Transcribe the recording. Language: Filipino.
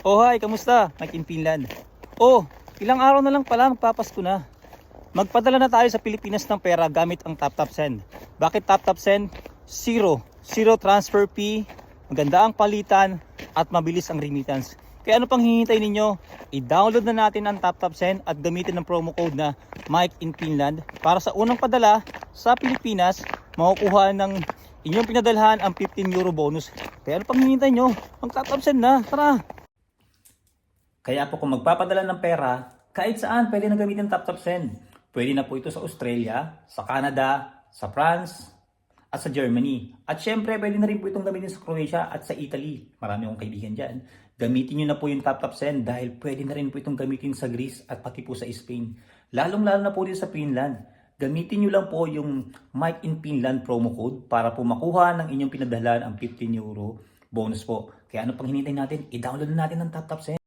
Oh hi, kamusta? Mike in Finland. Oh, ilang araw na lang pala magpapasko na. Magpadala na tayo sa Pilipinas ng pera gamit ang TapTap Send. Bakit TapTap Send? Zero. Zero transfer fee, maganda ang palitan, at mabilis ang remittance. Kaya ano pang hihintay ninyo? I-download na natin ang TapTap Send at gamitin ang promo code na Mike in Finland para sa unang padala sa Pilipinas, makukuha ng inyong pinadalhan ang 15 euro bonus. Kaya ano pang hihintay nyo? Ang TapTap Send na, tara! Kaya po kung magpapadala ng pera, kahit saan pwede na gamitin TapTap Send. Pwede na po ito sa Australia, sa Canada, sa France, at sa Germany. At syempre, pwede na rin po itong gamitin sa Croatia at sa Italy. Marami akong kaibigan dyan. Gamitin nyo na po yung TapTap Send dahil pwede na rin po itong gamitin sa Greece at pati po sa Spain. Lalong-lalo na po din sa Finland. Gamitin nyo lang po yung Mike in Finland promo code para po makuha ng inyong pinadalan ang 15 euro bonus po. Kaya ano pang hinintay natin? I-download na natin ang TapTap Send.